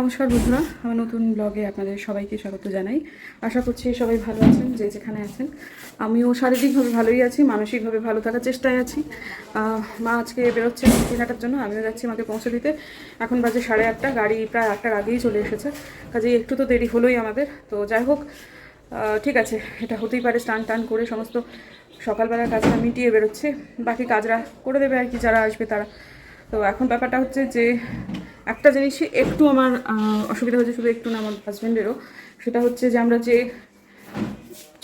নমস্কার বন্ধুরা, আমার নতুন ব্লগে আপনাদের সবাইকে স্বাগত জানাই। আশা করছি সবাই ভালো আছেন, যে যেখানে আছেন। আমিও শারীরিকভাবে ভালোই আছি, মানসিকভাবে ভালো থাকার চেষ্টায় আছি। মা আজকে বেরোচ্ছে কেনাটার জন্য, আমিও যাচ্ছি মাকে পৌঁছে দিতে। এখন বাজে সাড়ে আটটা, গাড়ি প্রায় আটটার আগেই চলে এসেছে। কাজেই একটু তো দেরি হলোই আমাদের। তো যাই হোক ঠিক আছে, এটা হতেই পারে স্নান টান করে সমস্ত সকালবেলার কাজটা মিটিয়ে বেরোচ্ছে। বাকি কাজরা করে দেবে আর কি, যারা আসবে তারা। তো এখন ব্যাপারটা হচ্ছে যে একটা জিনিসই একটু আমার অসুবিধা হচ্ছে শুধু একটু না আমার হাজব্যান্ডেরও সেটা হচ্ছে যে আমরা যে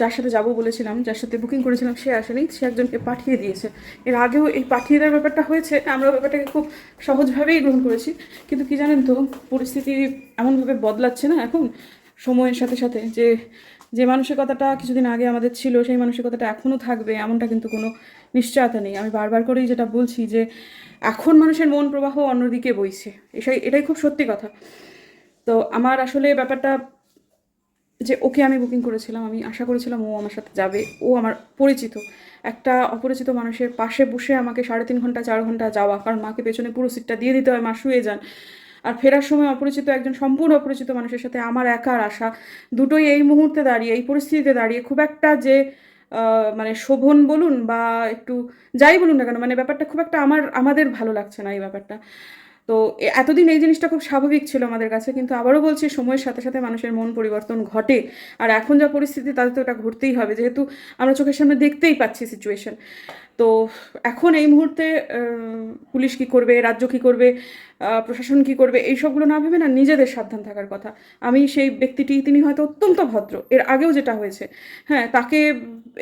যার সাথে যাব বলেছিলাম, যার সাথে বুকিং করেছিলাম, সে আসেনি, সে একজনকে পাঠিয়ে দিয়েছে। এর আগেও এই পাঠিয়ে দেওয়ার ব্যাপারটা হয়েছে আমরা ব্যাপারটাকে খুব সহজভাবেই গ্রহণ করেছি। কিন্তু কি জানেন তো, পরিস্থিতি এমনভাবে বদলাচ্ছে না এখন, সময়ের সাথে সাথে যে যে মানসিকতাটা কিছুদিন আগে আমাদের ছিল, সেই মানসিকতাটা এখনও থাকবে, এমনটা কিন্তু কোনো নিশ্চয়তা নেই। আমি বারবার করেই যেটা বলছি যে, এখন মানুষের মন প্রবাহ অন্যদিকে বইছে। এটাই এটাই খুব সত্যি কথা। তো আমার আসলে ব্যাপারটা যে, ওকে আমি বুকিং করেছিলাম, আমি আশা করেছিলাম ও আমার সাথে যাবে। ও আমার পরিচিত। একটা অপরিচিত মানুষের পাশে বসে আমাকে সাড়ে তিন ঘণ্টা, চার ঘণ্টা যাওয়া, কারণ মাকে পেছনে পুরো সিটটা দিয়ে দিতে হয়, মা শুয়ে যান। আর ফেরার সময় অপরিচিত একজন, সম্পূর্ণ অপরিচিত মানুষের সাথে আমার একার আশা দুটোই এই মুহূর্তে দাঁড়িয়ে, এই পরিস্থিতিতে দাঁড়িয়ে খুব একটা যে মানে শোভন বলুন বা একটু যাই বলুন না কেন মানে ব্যাপারটা খুব একটা আমার, আমাদের ভালো লাগছে না এই ব্যাপারটা। তো এতদিন এই জিনিসটা খুব স্বাভাবিক ছিল আমাদের কাছে, কিন্তু আবারও বলছি সময়ের সাথে সাথে মানুষের মন পরিবর্তন ঘটে। আর এখন যা পরিস্থিতি, তাতে তো এটা ঘটতেই হবে, যেহেতু আমরা চোখের সামনে দেখতেই পাচ্ছি সিচুয়েশন তো এখন এই মুহূর্তে পুলিশ কি করবে, রাজ্য কি করবে প্রশাসন কি করবে, এই সবগুলো না ভেবে না নিজেদের সাবধান থাকার কথা। আমি সেই ব্যক্তিটি, তিনি হয়তো অত্যন্ত ভদ্র। এর আগেও যেটা হয়েছে হ্যাঁ তাকে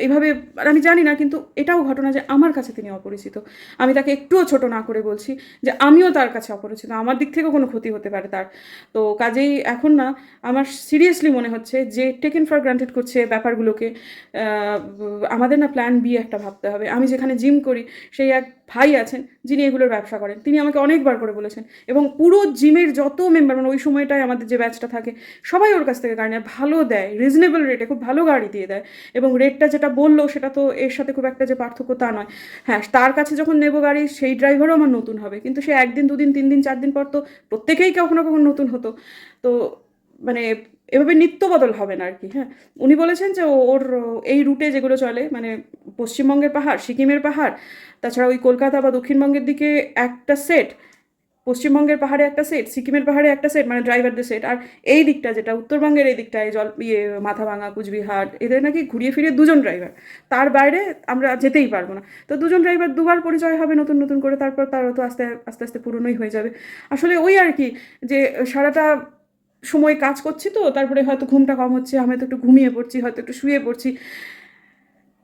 এইভাবে আর আমি জানি না, কিন্তু এটাও ঘটনা যে আমার কাছে তিনি অপরিচিত। আমি তাকে একটুও ছোট না করে বলছি যে আমিও তার কাছে অপরিচিত, আমার দিক থেকেও কোনো ক্ষতি হতে পারে তার। তো কাজেই এখন না, আমার সিরিয়াসলি মনে হচ্ছে যে টেকেন ফর গ্রান্টেড করছে ব্যাপারগুলোকে আমাদের না প্ল্যান বি একটা ভাবতে হবে। আমি যেখানে জিম করি, সেই এক ভাই আছেন, যিনি এগুলোর ব্যবসা করেন। তিনি আমাকে অনেকবার করে বলেছেন, এবং পুরো জিমের যত মেম্বার মানে ওই সময়টায় আমাদের যে ব্যাচটা থাকে, সবাই ওর কাছ থেকে গাড়ি নেয়, ভালো দেয় রিজনেবল রেটে খুব ভালো গাড়ি দিয়ে দেয়, এবং রেটটা যেটা বলল, সেটা তো এর সাথে খুব একটা যে পার্থক্য তা নয়। হ্যাঁ তার কাছে যখন নেব গাড়ি, সেই ড্রাইভারও আমার নতুন হবে, কিন্তু সে একদিন, দুদিন, তিন দিন, চার দিন পর তো প্রত্যেকেই কখনো কখনো নতুন হতো। তো মানে এভাবে নিত্য বদল হবে না আর কি হ্যাঁ। উনি বলেছেন যে ওর এই রুটে যেগুলো চলে মানে পশ্চিমবঙ্গের পাহাড়, সিকিমের পাহাড়, তাছাড়া ওই কলকাতা বা দক্ষিণবঙ্গের দিকে একটা সেট পশ্চিমবঙ্গের পাহাড়ে একটা সেট সিকিমের পাহাড়ে একটা সেট মানে ড্রাইভারদের সেট আর এই দিকটা যেটা, উত্তরবঙ্গের এই দিকটায় জল ইয়ে মাথাভাঙা, কুচবিহার, এদের নাকি ঘুরিয়ে ফিরিয়ে দুজন ড্রাইভার। তার বাইরে আমরা যেতেই পারব না। তো দুজন ড্রাইভার দুবার পরিচয় হবে নতুন নতুন করে, তারপর তারও তো আস্তে আস্তে আস্তে পুরনোই হয়ে যাবে। আসলে ওই আর কি, যে সারাটা সময় কাজ করছি তো, তারপরে হয়তো ঘুমটা কম হচ্ছে, আমি হয়তো একটু ঘুমিয়ে পড়ছি, হয়তো একটু শুয়ে পড়ছি।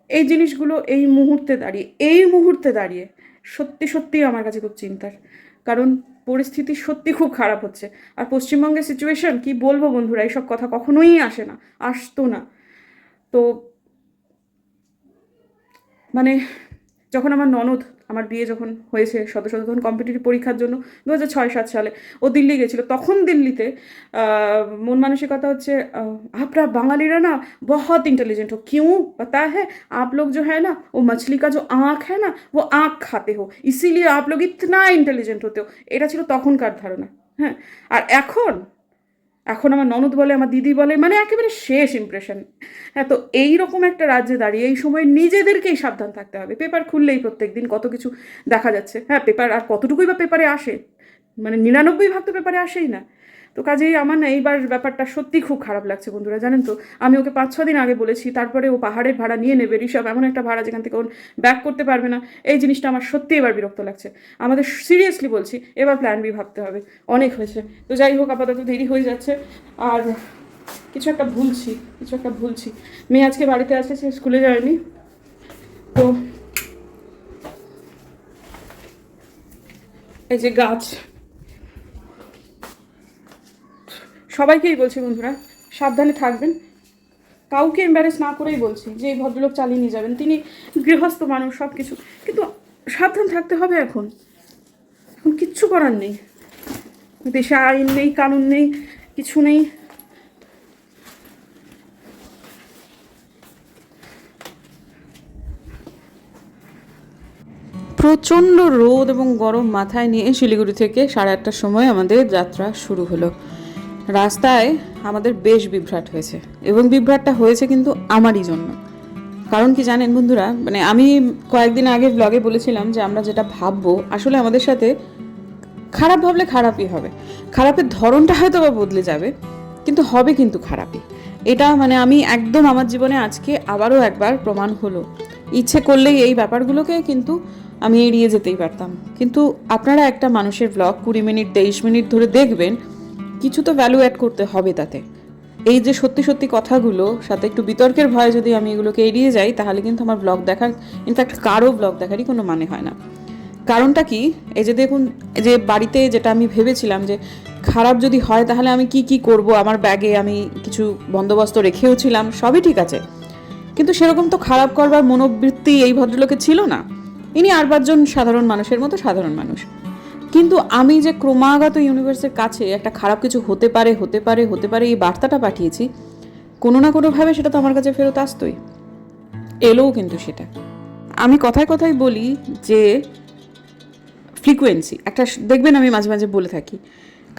এই জিনিসগুলো এই মুহূর্তে দাঁড়িয়ে, এই মুহূর্তে দাঁড়িয়ে সত্যি সত্যি আমার কাছে খুব চিন্তার। কারণ পরিস্থিতি সত্যি খুব খারাপ হচ্ছে। আর পশ্চিমবঙ্গের সিচুয়েশন কি বলব বন্ধুরা, এইসব কথা কখনোই আসে না, আসতো না। তো মানে যখন আমার ননদ আমার বিয়ে যখন হয়েছে শত শত তখন কম্পিটিটিভ পরীক্ষার জন্য দু হাজার ছয় সাত সালে ও দিল্লি গেছিলো তখন দিল্লিতে আহ, মন মানসিকতা হচ্ছে আহ, আপনারা বাঙালিরা না बहुत इंटेलिजेंट हो क्यों पता है आप लोग जो है ना वो मछली का जो आँख है ना वो आँख खाते हो इसीलिए आप लोग इतना इंटेलिजेंट होते हो এটা ছিল তখনকার ধারণা হ্যাঁ আর এখন এখন আমার ননদ বলে, আমার দিদি বলে মানে একেবারে শেষ ইমপ্রেশন হ্যাঁ তো এই রকম একটা রাজ্যে দাঁড়িয়ে এই সময় নিজেদেরকেই সাবধান থাকতে হবে। পেপার খুললেই প্রত্যেক দিন কত কিছু দেখা যাচ্ছে। হ্যাঁ পেপার আর কতটুকুই বা পেপারে আসে? মানে নিরানব্বই ভাগ তো পেপারে আসেই না। তো কাজেই আমার না এইবার ব্যাপারটা সত্যি খুব খারাপ লাগছে বন্ধুরা, জানেন তো? আমি ওকে পাঁচ ছ দিন আগে বলেছি, তারপরে ও পাহাড়ের ভাড়া নিয়ে নেবে, ঋষভ, এমন একটা ভাড়া যেখান থেকে ওর ব্যাক করতে পারবে না। এই জিনিসটা আমার সত্যি এবার বিরক্ত লাগছে। আমাদের সিরিয়াসলি বলছি, এবার প্ল্যান বি ভাবতে হবে। অনেক হয়েছে। তো যাই হোক, আপাতত দেরি হয়ে যাচ্ছে। আর কিছু একটা ভুলছি, কিছু একটা ভুলছি। মেয়ে আজকে বাড়িতে আছে, সে স্কুলে যায়নি। তো এই যে গাছ সবাইকেই বলছি বন্ধুরা, সাবধানে থাকবেন। কাউকে এম্বারেস না করেই বলছি যে, এই ভদ্রলোক চালিয়ে নিয়ে যাবেন। তিনি গৃহস্থ মানুষ সব কিছু কিন্তু সাবধান থাকতে হবে এখন। এখন কিচ্ছু করার নেই। দেশে আইন নেই, কানুন নেই, কিছু নেই। প্রচণ্ড রোদ এবং গরম মাথায় নিয়ে শিলিগুড়ি থেকে সাড়ে আটটার সময় আমাদের যাত্রা শুরু হলো। রাস্তায় আমাদের বেশ বিভ্রাট হয়েছে এবং বিভ্রাটটা হয়েছে কিন্তু আমারই জন্য। কারণ কি জানেন বন্ধুরা? মানে আমি কয়েকদিন আগে ব্লগে বলেছিলাম যে আমরা যেটা ভাববো, আসলে আমাদের সাথে খারাপ ভাবলে খারাপই হবে। খারাপের ধরনটা হয়তো বা বদলে যাবে, কিন্তু হবে কিন্তু খারাপই। এটা মানে আমি একদম আমার জীবনে আজকে আবারও একবার প্রমাণ হলো। ইচ্ছে করলেই এই ব্যাপারগুলোকে কিন্তু আমি এড়িয়ে যেতেই পারতাম। কিন্তু আপনারা একটা মানুষের ব্লগ কুড়ি মিনিট, তেইশ মিনিট ধরে দেখবেন কিছু তো ভ্যালু অ্যাড করতে হবে তাতে। এই যে সত্যি সত্যি কথাগুলো, সাথে একটু বিতর্কের ভয়ে যদি আমি এগুলোকে এড়িয়ে যাই, তাহলে কিন্তু আমার ব্লগ দেখার ইনফ্যাক্ট কারও ব্লগ দেখারই কোনো মানে হয় না। কারণটা কি? এই যে দেখুন যে বাড়িতে যেটা আমি ভেবেছিলাম যে খারাপ যদি হয়, তাহলে আমি কি কি করব? আমার ব্যাগে আমি কিছু বন্দোবস্ত রেখেও ছিলাম, সবই ঠিক আছে। কিন্তু সেরকম তো খারাপ করবার মনোবৃত্তি এই ভদ্রলোকে ছিল না। ইনি আর পাঁচজন সাধারণ মানুষের মতো সাধারণ মানুষ। কিন্তু আমি যে ক্রমাগত ইউনিভার্সের কাছে একটা খারাপ কিছু হতে পারে হতে পারে হতে পারে এই বার্তাটা পাঠিয়েছি, কোনো না কোনোভাবে সেটা তো আমার কাছে ফেরত আসতোই। এলোও কিন্তু সেটা। আমি কথায় কথায় বলি যে ফ্রিকোয়েন্সি একটা দেখবেন আমি মাঝে মাঝে বলে থাকি,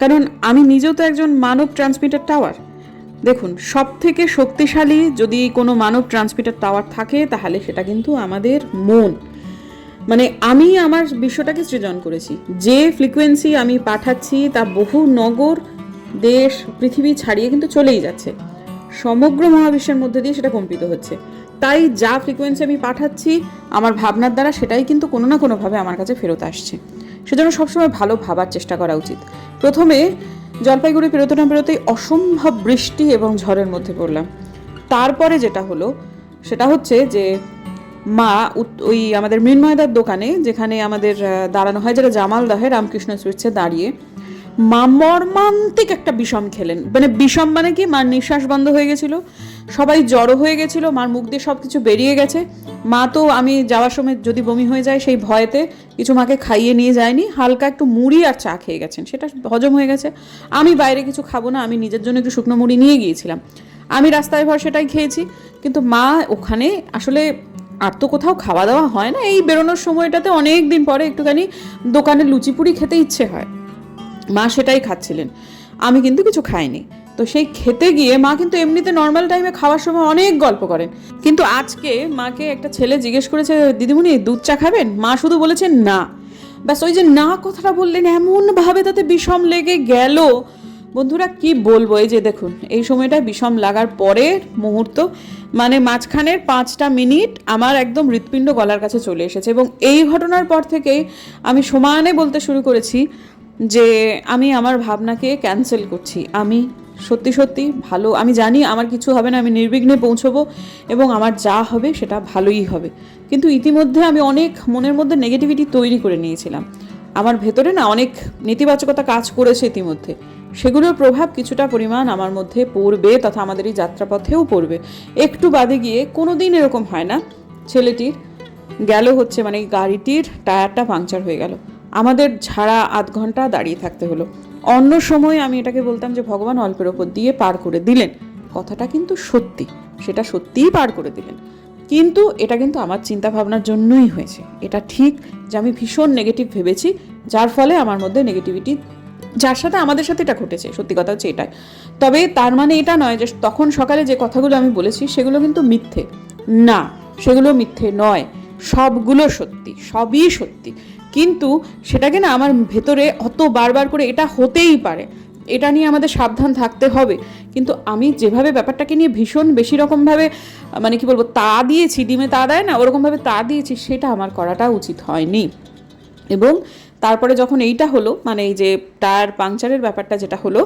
কারণ আমি নিজেও তো একজন মানব ট্রান্সমিটার টাওয়ার দেখুন সব থেকে শক্তিশালী যদি কোনো মানব ট্রান্সমিটার টাওয়ার থাকে, তাহলে সেটা কিন্তু আমাদের মন। মানে আমি আমার বিশ্বটাকে সৃজন করেছি। যে ফ্রিকোয়েন্সি আমি পাঠাচ্ছি তা বহু নগর, দেশ, পৃথিবী ছাড়িয়ে কিন্তু চলেই যাচ্ছে। সমগ্র মহাবিশ্বের মধ্যে দিয়ে সেটা কম্পিত হচ্ছে। তাই যা ফ্রিকোয়েন্সি আমি পাঠাচ্ছি, আমার ভাবনার দ্বারা সেটাই কিন্তু কোনো না কোনোভাবে আমার কাছে ফেরত আসছে। সেজন্য সবসময় ভালো ভাবার চেষ্টা করা উচিত। প্রথমে জলপাইগুড়ি পেরোতে না পেরোতেই অসম্ভব বৃষ্টি এবং ঝড়ের মধ্যে পড়লাম। তারপরে যেটা হলো, সেটা হচ্ছে যে মা ওই আমাদের মৃন্ময়দার দোকানে, যেখানে আমাদের দাঁড়ানো হয়, যেটা জামালদহে রামকৃষ্ণ সুইটসে দাঁড়িয়ে মা মর্মান্তিক একটা বিষম খেলেন। মানে বিষম মানে কি? মার নিঃশ্বাস বন্ধ হয়ে গেছিল, সবাই জড়ো হয়ে গেছিল, মার মুখ দিয়ে সব কিছু বেরিয়ে গেছে। মা তো আমি যাওয়ার সময় যদি বমি হয়ে যায়, সেই ভয়েতে কিছু মাকে খাইয়ে নিয়ে যায়নি, হালকা একটু মুড়ি আর চা খেয়ে গেছেন। সেটা হজম হয়ে গেছে। আমি বাইরে কিছু খাব না, আমি নিজের জন্য একটু শুকনো মুড়ি নিয়ে গিয়েছিলাম। আমি রাস্তায় ভর সেটাই খেয়েছি, কিন্তু মা ওখানে আসলে আর তো কোথাও খাওয়া দাওয়া হয় না। এই বেরোনোর সময়টাতে অনেক দিন পরে একটুখানি দোকানে লুচিপুরি খেতে ইচ্ছে হয়। মা সেটাই খাচ্ছিলেন। আমি কিন্তু কিছু খাইনি। তো সেই খেতে গিয়ে মা কিন্তু এমনিতে নর্মাল টাইমে খাওয়ার সময় অনেক গল্প করেন। কিন্তু আজকে মাকে একটা ছেলে জিজ্ঞেস করেছে, দিদিমণি, দুধ চা খাবেন? মা শুধু বলেছেন, না। ব্যাস, ওই যে না কথাটা বললেন, এমনভাবে তাতে বিষম লেগে গেল। বন্ধুরা, কি বলব? এই যে দেখুন, এই সময়টা বিষম লাগার পরের মুহূর্ত মানে মাঝখানের পাঁচটা মিনিট আমার একদম হৃৎপিণ্ড গলার কাছে চলে এসেছে এবং এই ঘটনার পর থেকেই আমি সমানে বলতে শুরু করেছি যে আমি আমার ভাবনাকে ক্যান্সেল করছি। আমি সত্যি সত্যি ভালো, আমি জানি আমার কিছু হবে না, আমি নির্বিঘ্নে পৌঁছবো এবং আমার যা হবে সেটা ভালোই হবে। কিন্তু ইতিমধ্যে আমি অনেক মনের মধ্যে নেগেটিভিটি তৈরি করে নিয়েছিলাম। আমার ভেতরে না অনেক নেতিবাচকতা কাজ করেছে ইতিমধ্যে। সেগুলোর প্রভাব কিছুটা পরিমাণ আমার মধ্যে পড়বে তথা আমাদের এই যাত্রাপথেও পড়বে। একটু বাদে গিয়ে কোনো দিন এরকম হয় না। ছেলেটির গেল হচ্ছে মানে গাড়িটির টায়ারটা পাংচার হয়ে গেল। আমাদের ঝাড়া আধ ঘণ্টা দাঁড়িয়ে থাকতে হলো। অন্য সময় আমি এটাকে বলতাম যে, ভগবান অল্পের ওপর দিয়ে পার করে দিলেন। কথাটা কিন্তু সত্যি। সেটা সত্যিই পার করে দিলেন। কিন্তু এটা কিন্তু আমার চিন্তা ভাবনার জন্যই হয়েছে। এটা ঠিক যে আমি ভীষণ নেগেটিভ ভেবেছি, যার ফলে আমার মধ্যে নেগেটিভিটি যার সাথে আমাদের সাথে এটা ঘটেছে, সত্যি কথা হচ্ছে এটাই। তবে তার মানে এটা নয় যে তখন সকালে যে কথাগুলো আমি বলেছি, সেগুলো কিন্তু মিথ্যে। না, সেগুলো মিথ্যে নয়। সবগুলো সত্যি, সবই সত্যি। কিন্তু সেটাকে না আমার ভেতরে অত বারবার করে এটা হতেই পারে। এটা নিয়ে আমাদের সাবধান থাকতে হবে। কিন্তু আমি যেভাবে ব্যাপারটাকে নিয়ে ভীষণ বেশি রকমভাবে মানে কি বলব, তা দিয়েছি, ডিমে তা দেয় না, ওরকমভাবে তা দিয়েছি, সেটা আমার করাটা উচিত হয়নি। এবং তারপরে যখন এইটা হলো মানে এই যে টায়ার পাংচারের ব্যাপারটা যেটা হলো,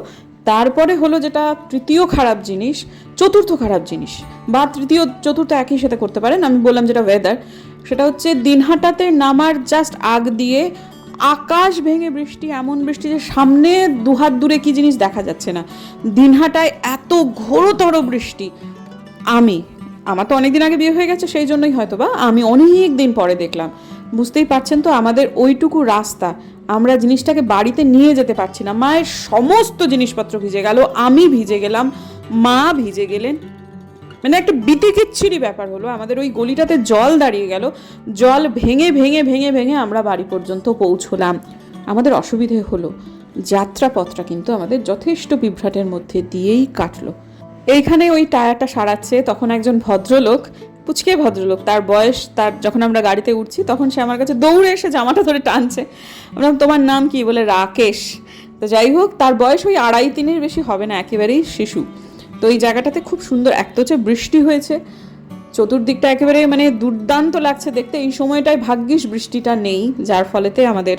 তারপরে হলো যেটা তৃতীয় খারাপ জিনিস, চতুর্থ খারাপ জিনিস, বা তৃতীয়, চতুর্থ একই সাথে করতে পারেন, আমি বললাম যেটা ওয়েদার সেটা হচ্ছে দিনহাটাতে নামার জাস্ট আগ দিয়ে আকাশ ভেঙে বৃষ্টি, এমন বৃষ্টি যে সামনে দুহাত দূরে কি জিনিস দেখা যাচ্ছে না। দিনহাটায় এত ঘোরতর বৃষ্টি, আমি, আমার তো অনেকদিন আগে বিয়ে হয়ে গেছে, সেই জন্যই হয়তো বা আমি অনেক দিন পরে দেখলাম। বুঝতেই পারছেন তো, আমাদের ওইটুকু রাস্তা। আমরা জিনিসটাকে বাড়িতে নিয়ে যেতে পারছি না। মায়ের সমস্ত জিনিসপত্র ভিজে গেল, আমি ভিজে গেলাম, মা ভিজে গেলেন। মানে একটা বিতিকিচ্ছিরি ব্যাপার হলো, আমাদের ওই গলিটাতে জল দাঁড়িয়ে গেল, জল ভেঙে ভেঙে ভেঙে ভেঙে আমরা বাড়ি পর্যন্ত পৌঁছলাম। আমাদের অসুবিধে হলো, যাত্রাপথটা কিন্তু আমাদের যথেষ্ট বিভ্রাটের মধ্যে দিয়েই কাটলো। এইখানে ওই টায়ারটা সারাচ্ছে, তখন একজন ভদ্রলোক পুচকে ভদ্রলোক, তার বয়স, তার যখন আমরা গাড়িতে উঠছি, তখন সে আমার কাছে দৌড়ে এসে জামাটা ধরে টানছে। আমরা তোমার নাম কি? বলে, রাকেশ। তো যাই হোক, তার বয়স ওই আড়াই তিনের বেশি হবে না, একেবারেই শিশু। তো এই জায়গাটাতে খুব সুন্দর, এক তো হচ্ছে বৃষ্টি হয়েছে। চতুর্দিকটা একেবারে মানে দুর্দান্ত লাগছে দেখতে। এই সময়টায় ভাগ্যিস বৃষ্টিটা নেই, যার ফলেতে আমাদের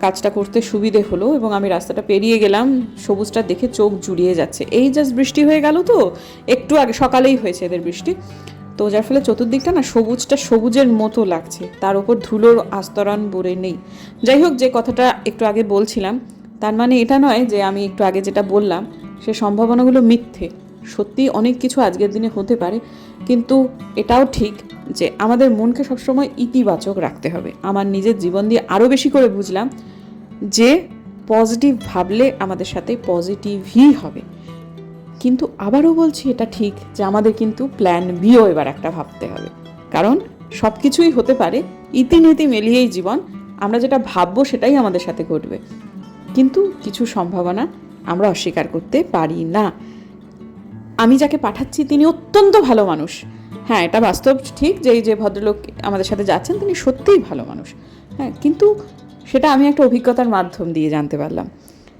কাজটা করতে সুবিধে হলো এবং আমি রাস্তাটা পেরিয়ে গেলাম। সবুজটা দেখে চোখ জুড়িয়ে যাচ্ছে। এই জাস্ট বৃষ্টি হয়ে গেল তো, একটু আগে, সকালেই হয়েছে এদের বৃষ্টি। তো যার ফলে চতুর্দিকটা না সবুজটা সবুজের মতো লাগছে। তার ওপর ধুলোর আস্তরণ বরে নেই। যাই হোক, যে কথাটা একটু আগে বলছিলাম, তার মানে এটা নয় যে আমি একটু আগে যেটা বললাম, সে সম্ভাবনাগুলো মিথ্যে। সত্যি অনেক কিছু আজকের দিনে হতে পারে, কিন্তু এটাও ঠিক যে আমাদের মনকে সবসময় ইতিবাচক রাখতে হবে। আমার নিজের জীবন দিয়ে আরও বেশি করে বুঝলাম যে পজিটিভ ভাবলে আমাদের সাথে পজিটিভই হবে। কিন্তু আবারও বলছি এটা ঠিক যে আমাদের কিন্তু প্ল্যান বিও এবার একটা ভাবতে হবে। কারণ সব কিছুই হতে পারে ইতিনীতি মিলিয়েই জীবন, আমরা যেটা ভাববো সেটাই আমাদের সাথে ঘটবে। কিন্তু কিছু সম্ভাবনা আমরা অস্বীকার করতে পারি না। আমি যাকে পাঠাচ্ছি তিনি অত্যন্ত ভালো মানুষ। হ্যাঁ এটা বাস্তব ঠিক যে এই যে ভদ্রলোক আমাদের সাথে যাচ্ছেন তিনি সত্যিই ভালো মানুষ। হ্যাঁ কিন্তু সেটা আমি একটা অভিজ্ঞতার মাধ্যম দিয়ে জানতে পারলাম।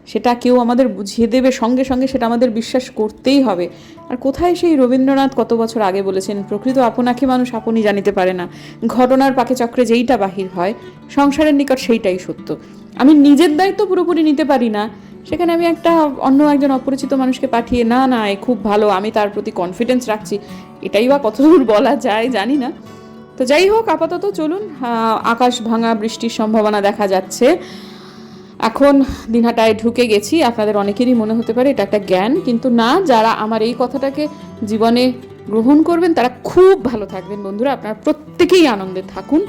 সেটা কেউ আমাদের বুঝিয়ে দেবে, সঙ্গে সঙ্গে সেটা আমাদের বিশ্বাস করতেই হবে। আর কোথায় সেই রবীন্দ্রনাথ কত বছর আগে বলেছেন, প্রকৃত আপনাকে মানুষ আপনি জানিতে পারে না। ঘটনার পাকে চক্রে যেইটা বাহির হয়, সংসারের নিকট সেইটাই সত্য। আমি নিজের দায়িত্ব পুরোপুরি নিতে পারি না। সেখানে আমি একটা অন্য একজন অপরিচিত মানুষকে পাঠিয়ে, না না, এ খুব ভালো, আমি তার প্রতি কনফিডেন্স রাখছি। এটাই বা কতদূর বলা যায়, জানি না। তো যাই হোক, আপাতত চলুন আকাশ ভাঙা বৃষ্টির সম্ভাবনা দেখা যাচ্ছে। এখন দিনহাটায় ঢুকে গেছি, আপনাদের অনেকেরই মনে হতে পারে এটা একটা জ্ঞান, কিন্তু না, যারা আমার এই কথাটাকে জীবনে গ্রহণ করবেন, তারা খুব ভালো থাকবেন বন্ধুরা, আপনারা প্রত্যেকেই আনন্দে থাকুন,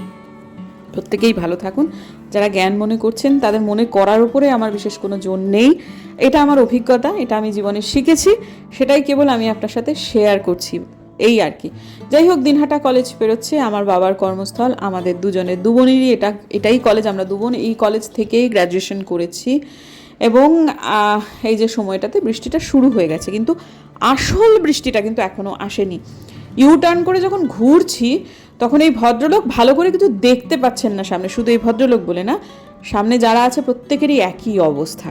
প্রত্যেকেই ভালো থাকুন। যারা জ্ঞান মনে করছেন, তাদের মনে করার উপরে আমার বিশেষ কোনো জোর নেই। এটা আমার অভিজ্ঞতা, এটা আমি জীবনে শিখেছি, সেটাই কেবল আমি আপনার সাথে শেয়ার করছি। এই আর কি। যাই হোক, দিনহাটা কলেজ পেরোচ্ছে আমার বাবার কর্মস্থল, আমাদের দুজনের, দুবনেরই এটা, এটাই কলেজ আমরা দুবোন, এই কলেজ থেকেই গ্র্যাজুয়েশন করেছি। এবং এই যে সময়টাতে বৃষ্টিটা শুরু হয়ে গেছে, কিন্তু আসল বৃষ্টিটা কিন্তু এখনও আসেনি। ইউ টার্ন করে যখন ঘুরছি, তখন এই ভদ্রলোক ভালো করে কিছু দেখতে পাচ্ছেন না সামনে, শুধু এই ভদ্রলোক বলে না, সামনে যারা আছে প্রত্যেকেরই একই অবস্থা।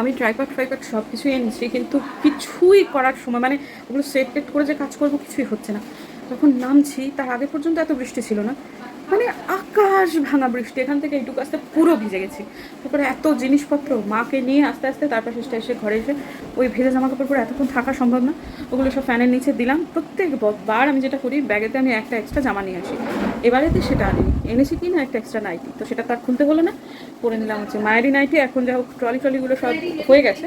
আমি ট্রাইপ্যাড ফ্রাইপড সব কিছুই এনেছি, কিন্তু কিছুই করার সময় মানে ওগুলো সেট টেট করে যে কাজ করব কিছুই হচ্ছে না। যখন নামছি, তার আগে পর্যন্ত এত বৃষ্টি ছিল না। মানে আকাশ ভাঙা বৃষ্টি, এখান থেকে এইটুকু আসতে পুরো ভিজে গেছি। তারপরে এত জিনিসপত্র মাকে নিয়ে আস্তে আস্তে তারপর শেষটা এসে ঘরে এসে ওই ভেজা জামা কাপড় পরে এতক্ষণ থাকা সম্ভব না। ওগুলো সব ফ্যানের নিচে দিলাম। প্রত্যেক বার আমি যেটা করি, ব্যাগেতে আমি একটা এক্সট্রা জামা নিয়ে আসি। এবারেতে সেটা আনি এনেছি কি না একটা এক্সট্রা নাইটি তো সেটা তার খুলতে হলো না। পরে নিলাম হচ্ছে মায়েরই নাইটি এখন যা হোক ট্রলি ট্রলিগুলো সব হয়ে গেছে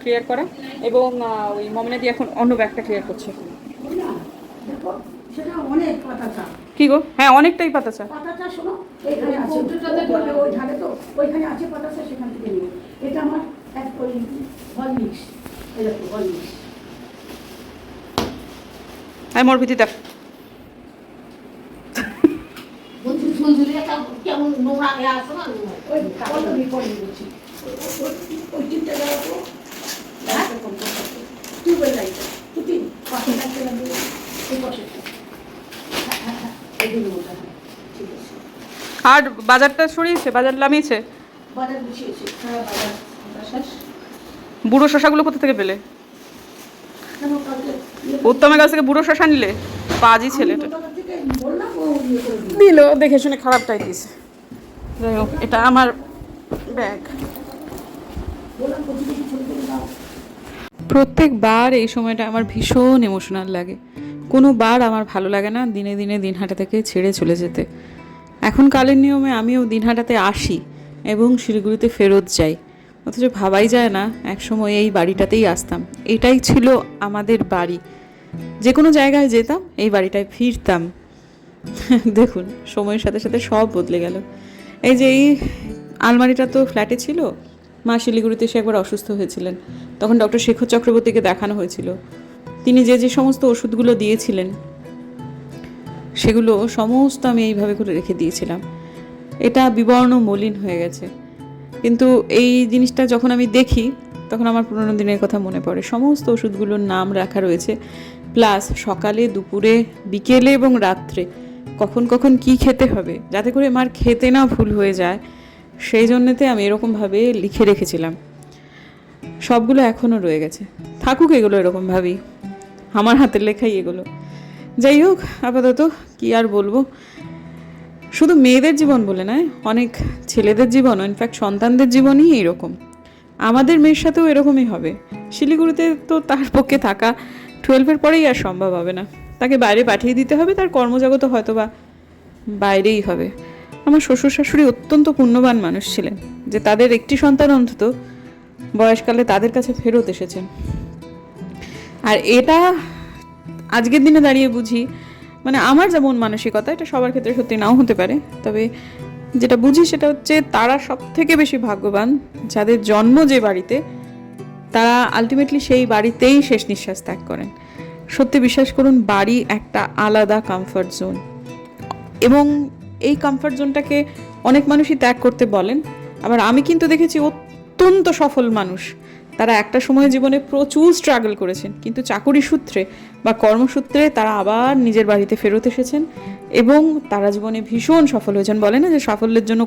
ক্লিয়ার করা। এবং ওই মমনে দিয়ে এখন অন্য ব্যাগটা ক্লিয়ার করছে। সেটা অনেক পাতাচা কি গো? হ্যাঁ অনেকটাই পাতা চা। পাতাচা শোনো এইখানে আছে। ওই- ওই ধারে তো ওইখানে আছে পাতাচা সেখান থেকে নিও। এটা আমার এক ওই হরলিক্স এই দেখো হরলিক্স হ্যাঁ মোর ভিত্তি দেখ কেমন নোংরা হয়ে আসে না? ওই কাপড়টা বিপদ ওই- ওই- ওই তিনটা জায়গা তো। লাইটটা কম করতে টিউবের লাইটটা তুই পাশে লাইটটা লাগবে এই পাশেরটা হ্যাঁ হ্যাঁ হ্যাঁ এই দুটো মতো হ্যাঁ ঠিক আছে আর বাজারটা সরিয়েছে বাজার নামিয়েছে? হ্যাঁ বুড়ো শশাগুলো কোথা থেকে পেলে? উত্তমের কাছ থেকে বুড়ো শশা নিলে? পাজি ছেলেটা। ইয়ে দিল দেখে শুনে খারাপটাই দিয়েছে। যাই হোক এটা আমার ব্যাগ। প্রত্যেকবার এই সময়টা আমার ভীষণ ইমোশনাল লাগে। কোনো বার আমার ভালো লাগে না দিনে দিনে দিনহাটা থেকে ছেড়ে চলে যেতে। এখন কালের নিয়মে আমিও দিনহাটাতে আসি এবং শিলিগুড়িতে ফেরত যাই। অথচ ভাবাই যায় না, একসময় এই বাড়িটাতেই আসতাম। এটাই ছিল আমাদের বাড়ি। যে কোনো জায়গায় যেতাম, এই বাড়িটায় ফিরতাম। দেখুন, সময়ের সাথে সাথে সব বদলে গেল। এই যে এই আলমারিটা তো ফ্ল্যাটে ছিল, মা শিলিগুড়িতে এসে একবার অসুস্থ হয়েছিলেন। তখন ডক্টর শেখর চক্রবর্তীকে দেখানো হয়েছিল। তিনি যে যে সমস্ত ওষুধগুলো দিয়েছিলেন, সেগুলো সমস্ত আমি এইভাবে করে রেখে দিয়েছিলাম। এটা বিবর্ণ মলিন হয়ে গেছে। কিন্তু এই জিনিসটা যখন আমি দেখি, তখন আমার পুরোনো দিনের কথা মনে পড়ে। সমস্ত ওষুধগুলোর নাম রাখা রয়েছে। প্লাস সকালে, দুপুরে, বিকেলে এবং রাত্রে কখন কখন কি খেতে হবে, যাতে করে মার খেতে না ভুল হয়ে যায়, সেই জন্যতে আমি এরকমভাবে লিখে রেখেছিলাম। সবগুলো এখনও রয়ে গেছে। থাকুক এগুলো এরকমভাবেই। আমার হাতের লেখাই এগুলো। যাই হোক, আপাতত কি আর বলব? শুধু মেয়েদের জীবন বলে নয়, অনেক ছেলেদের জীবনও ইনফ্যাক্ট সন্তানদের জীবনই এরকম আমাদের মেয়ের সাথেও এরকমই হবে। শিলিগুড়িতে তো তার পক্ষে থাকা টুয়েলভের পরেই আর সম্ভব হবে না। তাকে বাইরে পাঠিয়ে দিতে হবে, তার কর্মজগত হয়তো বা বাইরেই হবে। আমার শ্বশুর শাশুড়ি অত্যন্ত পুণ্যবান মানুষ ছিলেন, যে তাদের একটি সন্তান অন্তত বয়সকালে তাদের কাছে ফেরত এসেছেন। আর এটা আজকের দিনে দাঁড়িয়ে বুঝি মানে আমার যেমন মানসিকতা, এটা সবার ক্ষেত্রে সত্যি নাও হতে পারে। তবে যেটা বুঝি সেটা হচ্ছে তারা সব থেকে বেশি ভাগ্যবান, যাদের জন্ম যে বাড়িতে, তারা আলটিমেটলি সেই বাড়িতেই শেষ নিঃশ্বাস ত্যাগ করেন। সত্যি বিশ্বাস করুন, বাড়ি একটা আলাদা কমফর্ট জোন এবং এই কমফর্ট জোনটাকে অনেক মানুষই ত্যাগ করতে বলেন, আবার আমি কিন্তু দেখেছি অত্যন্ত সফল মানুষ। তারা একটা সময় জীবনে প্রচুর স্ট্রাগল করেছেন, কিন্তু চাকুরি সূত্রে বা কর্মসূত্রে তারা আবার নিজের বাড়িতে ফেরত এসেছেন এবং তারা জীবনে ভীষণ সফল হয়েছেন। বলে না যে সাফল্যের জন্য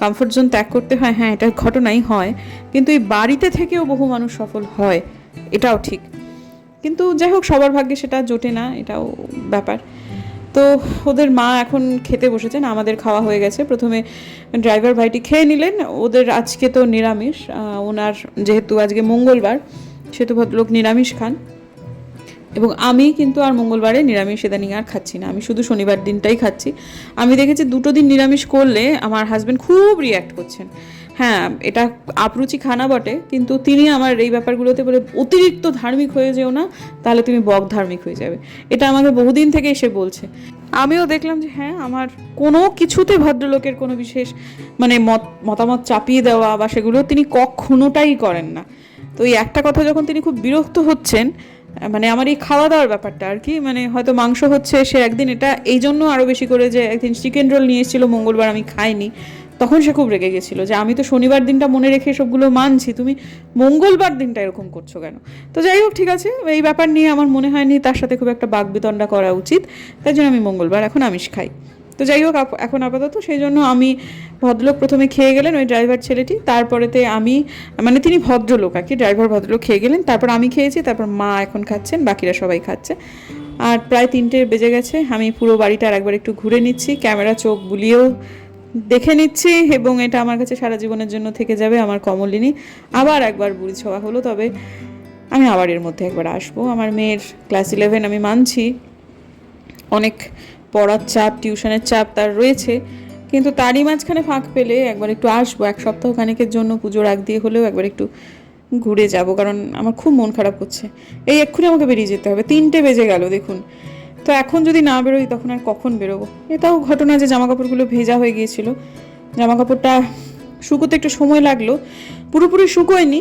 কমফর্ট জোন ত্যাগ করতে হয় হ্যাঁ এটা ঘটনাই হয়, কিন্তু এই বাড়িতে থেকেও বহু মানুষ সফল হয়, এটাও ঠিক। কিন্তু যাই হোক, সবার ভাগ্যে সেটা জোটে না, এটাও ব্যাপার। তো ওদের মা এখন খেতে বসেছেন, আমাদের খাওয়া হয়ে গেছে। প্রথমে ড্রাইভার ভাইটি খেয়ে নিলেন, ওদের আজকে তো নিরামিষ ওনার যেহেতু আজকে মঙ্গলবার, সেহেতু ভদ্রলোক নিরামিষ খান। এবং আমি কিন্তু আর মঙ্গলবারে নিরামিষ ইদানিং আর খাচ্ছি না। আমি শুধু শনিবার দিনটাই খাচ্ছি। আমি দেখেছি দুটো দিন নিরামিষ করলে আমার হাজব্যান্ড খুব রিয়্যাক্ট করছেন। হ্যাঁ এটা আপরুচি খানা বটে, কিন্তু তিনি আমার এই ব্যাপারগুলোতে বলে অতিরিক্ত ধার্মিক হয়ে যেও না, তাহলে তুমি বক ধার্মিক হয়ে যাবে। এটা আমাকে বহুদিন থেকে এসে বলছে। আমিও দেখলাম যে হ্যাঁ আমার কোনো কিছুতে ভদ্রলোকের কোনো বিশেষ মানে মত, মতামত চাপিয়ে দেওয়া বা সেগুলো তিনি কখনোটাই করেন না। তো এই একটা কথা যখন তিনি খুব বিরক্ত হচ্ছেন মানে আমার এই খাওয়া দাওয়ার ব্যাপারটা আর কি মানে হয়তো মাংস হচ্ছে সে একদিন এটা, এই জন্য আরও বেশি করে যে একদিন চিকেন রোল নিয়ে এসেছিল, মঙ্গলবার আমি খাইনি, তখন সে খুব রেগে গেছিল যে আমি তো শনিবার দিনটা মনে রেখে সবগুলো মানছি, তুমি মঙ্গলবার দিনটা এরকম করছ কেন? তো যাই হোক, ঠিক আছে, এই ব্যাপার নিয়ে আমার মনে হয়নি, তার সাথে খুব একটা বাগবিতণ্ডা করা উচিত, তাই জন্য আমি মঙ্গলবার, এখন আমিষ খাই। তো যাই হোক এখন আপাতত সেই জন্য আমি ভদ্রলোক প্রথমে খেয়ে গেলেন ওই ড্রাইভার ছেলেটি, তারপরেতে আমি মানে তিনি ভদ্রলোক আর কি ড্রাইভার ভদ্রলোক খেয়ে গেলেন, তারপর আমি খেয়েছি, তারপর মা এখন খাচ্ছেন, বাকিরা সবাই খাচ্ছে। আর প্রায় তিনটে বেজে গেছে, আমি পুরো বাড়িটা আর একবার একটু ঘুরে নিচ্ছি, ক্যামেরা চোখ বুলিয়েও দেখে নিচ্ছি, এবং এটা আমার কাছে সারা জীবনের জন্য থেকে যাবে আমার কমলিনী। আবার একবার বুড়ি ছোঁয়া হলো, তবে আমি আবার এর মধ্যে একবার আসব। আমার মেয়ের ক্লাস ইলেভেন আমি মানছি, অনেক পড়ার চাপ, টিউশনের চাপ তার রয়েছে। কিন্তু তারই মাঝখানে ফাঁক পেলে একবার একটু আসব, এক সপ্তাহ খানেকের জন্য পুজোর আগ দিয়ে হলেও একবার একটু ঘুরে যাব, কারণ আমার খুব মন খারাপ করছে। এই এক্ষুনি আমাকে বেরিয়ে যেতে হবে, তিনটে বেজে গেল, দেখুন। তো এখন যদি না বেরোই, তখন আর কখন বেরোবো? এটাও ঘটনা যে জামা কাপড়গুলো ভেজা হয়ে গিয়েছিল। জামা কাপড়টা শুকোতে একটু সময় লাগল, পুরোপুরি শুকোয়নি,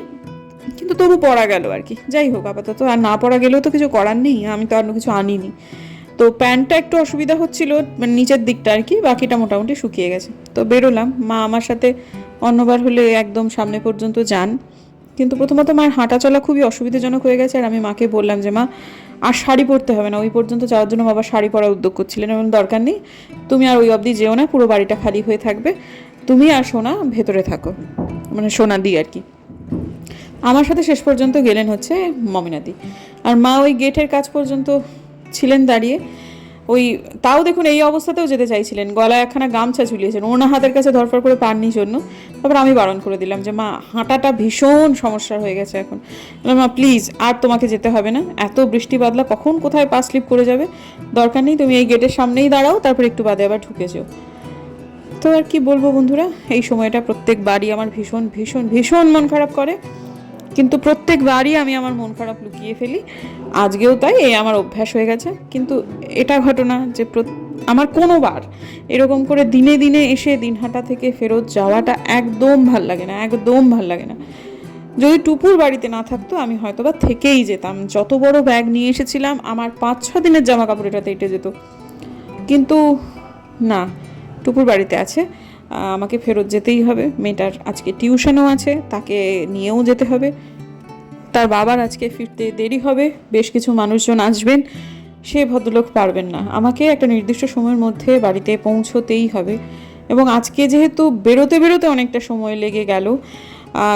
কিন্তু তবু পড়া গেল আর কি। যাই হোক, আপাতত আর না পড়া গেলেও তো কিছু করার নেই, আমি তো আর কিছু আনিনি। তো প্যান্টটা একটু অসুবিধা হচ্ছিল মানে নিচের দিকটা আর কি, বাকিটা মোটামুটি শুকিয়ে গেছে। তো বেরোলাম, মা আমার সাথে অন্যবার হলে একদম সামনে পর্যন্ত যান। কিন্তু প্রথমত মায়ের হাঁটা চলা খুবই অসুবিধাজনক হয়ে গেছে, আর আমি মাকে বললাম যে, মা, আর শাড়ি পরতে হবে না, ওই পর্যন্ত যাওয়ার জন্য বাবা শাড়ি পরার উদ্যোগ করছিলেন এবং দরকার নেই। তুমি আর ওই অবধি যেও না, পুরো বাড়িটা খালি হয়ে থাকবে। তুমি আর সোনা ভেতরে থাকো মানে সোনা দি আর কি। আমার সাথে শেষ পর্যন্ত গেলেন হচ্ছে মমিনাদি। আর মা ওই গেটের কাজ পর্যন্ত ছিলেন দাঁড়িয়ে। ওই তাও দেখুন এই অবস্থাতেও যেতে চাইছিলেন। গলায় একখানা গামছা ঝুলিয়েছেন। ওনা হাতের কাছে ধরফর করে পাননি জন্য। তারপর আমি বারণ করে দিলাম যে, মা, হাঁটাটা ভীষণ সমস্যা হয়ে গেছে এখন। মা প্লিজ আর তোমাকে যেতে হবে না। এত বৃষ্টি বাদলা কখন কোথায় পা স্লিপ করে যাবে? দরকার নেই, তুমি এই গেটের সামনেই দাঁড়াও, তারপর একটু বাদে আবার ঢুকে যেও। তো আর কি বলব বন্ধুরা, এই সময়টা প্রত্যেক বাড়ি আমার ভীষণ ভীষণ ভীষণ মন খারাপ করে। কিন্তু প্রত্যেকবারই আমি আমার মন খারাপ লুকিয়ে ফেলি। আজকেও তাই, এই আমার অভ্যাস হয়ে গেছে। কিন্তু এটা ঘটনা যে আমার কোনো বার এরকম করে দিনে দিনে এসে দিনহাটা থেকে ফেরত যাওয়াটা একদম ভালো লাগে না, একদম ভালো লাগে না। যদি টুপুর বাড়িতে না থাকতো, আমি হয়তো বা থেকেই যেতাম। যত বড় ব্যাগ নিয়ে এসেছিলাম, আমার পাঁচ ছ দিনের জামা কাপড় এটাতে এঁটে যেত। কিন্তু না, টুপুর বাড়িতে আছে। আমাকে ফেরত যেতেই হবে। মেয়েটার আজকে টিউশনও আছে, তাকে নিয়েও যেতে হবে। তার বাবার আজকে ফিরতে দেরি হবে, বেশ কিছু মানুষজন আসবেন, সে ভদ্রলোক পারবেন না। আমাকে একটা নির্দিষ্ট সময়ের মধ্যে বাড়িতে পৌঁছতেই হবে। এবং আজকে যেহেতু বেরোতে বেরোতে অনেকটা সময় লেগে গেল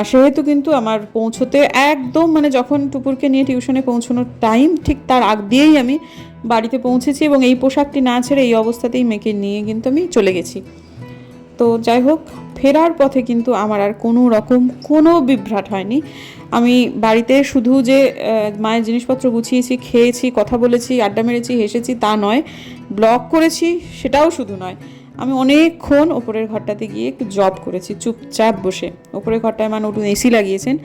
সেহেতু কিন্তু আমার পৌঁছতে একদম মানে যখন টুপুরকে নিয়ে টিউশনে পৌঁছানোর টাইম ঠিক তার আগ দিয়েই আমি বাড়িতে পৌঁছেছি এবং এই পোশাকটি না ছেড়ে এই অবস্থাতেই মেয়েকে নিয়ে কিন্তু আমি চলে গেছি। তো যাই হোক, ফেরার পথে কিন্তু আমার আর কোনো রকম কোনো বিভ্রাট হয়নি। আমি বাড়িতে শুধু যে মায়ের জিনিসপত্র গুছিয়েছি, খেয়েছি, কথা বলেছি, আড্ডা মেরেছি, হেসেছি তা নয় ব্লগ করেছি, সেটাও শুধু নয়। আমি অনেকক্ষণ ওপরের ঘরটাতে গিয়ে একটু জব করেছি, চুপচাপ বসে। ওপরের ঘরটায় মানে নতুন এসি লাগিয়েছেন,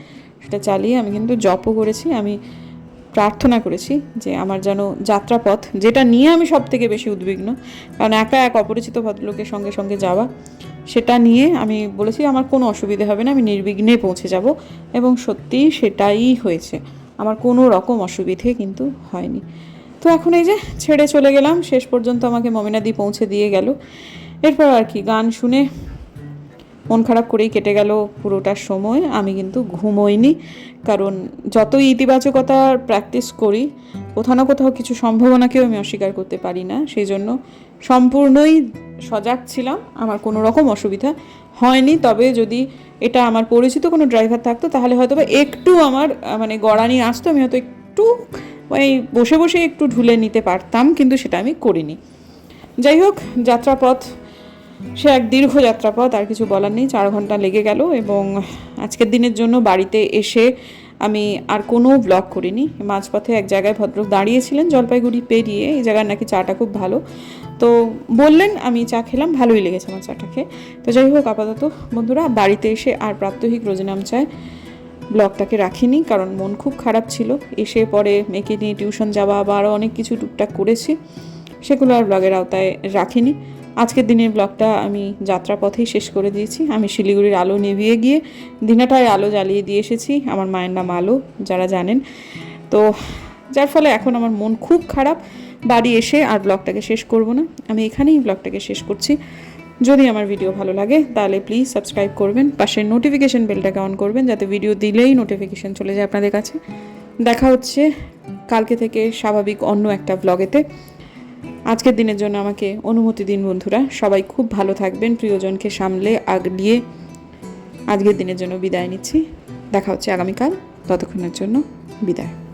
সেটা চালিয়ে আমি কিন্তু জবও করেছি। আমি প্রার্থনা করেছি যে আমার যেন যাত্রাপথ, যেটা নিয়ে আমি সব থেকে বেশি উদ্বিগ্ন, কারণ একা এক অপরিচিত ভদ্রলোকের সঙ্গে সঙ্গে যাওয়া, সেটা নিয়ে আমি বলেছি আমার কোনো অসুবিধে হবে না, আমি নির্বিঘ্নে পৌঁছে যাব এবং সত্যিই সেটাই হয়েছে। আমার কোনো রকম অসুবিধে কিন্তু হয়নি। তো এখন এই যে ছেড়ে চলে গেলাম, শেষ পর্যন্ত আমাকে মমিনাদি পৌঁছে দিয়ে গেল। এরপর আর কি, গান শুনে মন খারাপ করেই কেটে গেল পুরোটা সময়। আমি কিন্তু ঘুমোইনি, কারণ যতই ইতিবাচকতার প্র্যাকটিস করি, কোথাও না কোথাও কিছু সম্ভাবনাকেও আমি অস্বীকার করতে পারি না। সেই জন্য সম্পূর্ণই সজাগ ছিলাম, আমার কোনো রকম অসুবিধা হয়নি। তবে যদি এটা আমার পরিচিত কোনো ড্রাইভার থাকতো, তাহলে হয়তো বা একটু আমার মানে গড়ানি আসতো, আমি হয়তো একটু, ওই বসে বসে একটু ঢুলে নিতে পারতাম, কিন্তু সেটা আমি করিনি। যাই হোক, যাত্রাপথ সে এক দীর্ঘ যাত্রাপথ, আর কিছু বলার নেই। চার ঘণ্টা লেগে গেল এবং আজকের দিনের জন্য বাড়িতে এসে আমি আর কোনো ব্লগ করিনি। মাঝপথে এক জায়গায় ভদ্রলোক দাঁড়িয়েছিলেন জলপাইগুড়ি পেরিয়ে। এই জায়গার নাকি চাটা খুব ভালো। তো বললেন, আমি চা খেলাম, ভালোই লেগেছে আমার চাটা খেয়ে তো যাই হোক, আপাতত বন্ধুরা, বাড়িতে এসে আর প্রাত্যহিক রোজনাম চায় ব্লগটাকে রাখিনি, কারণ মন খুব খারাপ ছিল। এসে পরে মেয়েকে নিয়ে টিউশন যাওয়া বা আরও অনেক কিছু টুকটাক করেছি, সেগুলো আর ব্লগের আওতায় রাখিনি। আজকের দিনের ব্লগটা আমি যাত্রাপথেই শেষ করে দিয়েছি। আমি শিলিগুড়ির আলো নিভিয়ে গিয়ে দিনাটায় আলো জ্বালিয়ে দিয়ে এসেছি। আমার মায়ের নাম আলো, যারা জানেন। তো যার ফলে এখন আমার মন খুব খারাপ। বাড়ি এসে আর ব্লগটাকে শেষ করব না। আমি এখানেই ব্লগটাকে শেষ করছি। যদি আমার ভিডিও ভালো লাগে, তাহলে প্লিজ সাবস্ক্রাইব করবেন। পাশের নোটিফিকেশন বেলটাকে অন করবেন, যাতে ভিডিও দিলেই নোটিফিকেশান চলে যায় আপনাদের কাছে। দেখা হচ্ছে কালকে থেকে স্বাভাবিক অন্য একটা ব্লগেতে আজকের দিনের জন্য আমাকে অনুমতি দিন বন্ধুরা। সবাই খুব ভালো থাকবেন, প্রিয়জনকে সামলে আগলিয়ে আজকের দিনের জন্য বিদায় নিচ্ছি। দেখা হচ্ছে আগামীকাল, ততক্ষণের জন্য বিদায়।